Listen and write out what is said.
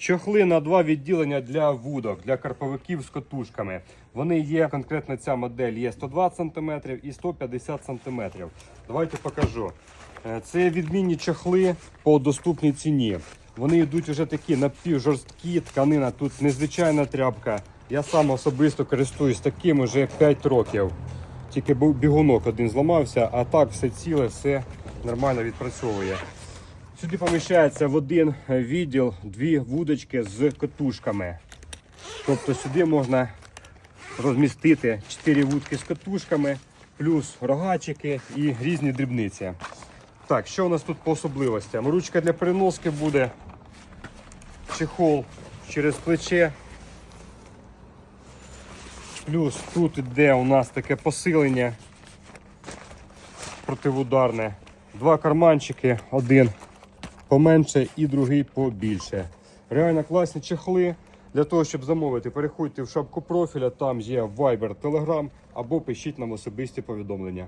Чохли на два відділення для вудок, для карповиків з котушками. Вони є, конкретно ця модель є 120 см і 150 см. Давайте покажу. Е, Це відмінні чохли по доступній ціні. Вони йдуть вже такі напівжорсткі, тканина тут незвичайна тряпка. Я сам особисто користуюсь таким уже 5 років. Тільки бігунок один зламався, а так все ціле, все нормально відпрацьовує. Сюди поміщається в один відділ дві вудочки з катушками. Тобто сюди можна розмістити 4 вудки з катушками, плюс рогачики і різні дрібниці. Так, що у нас тут по особливостям? Ручка для переноски буде, чехол через плече. Плюс тут іде у нас таке посилення противударне. Два карманчики, один поменше і другий побільше. Реально класні чехли. Для того, щоб замовити, переходьте в шапку профіля, там є Viber, Telegram або пишіть нам особисті повідомлення.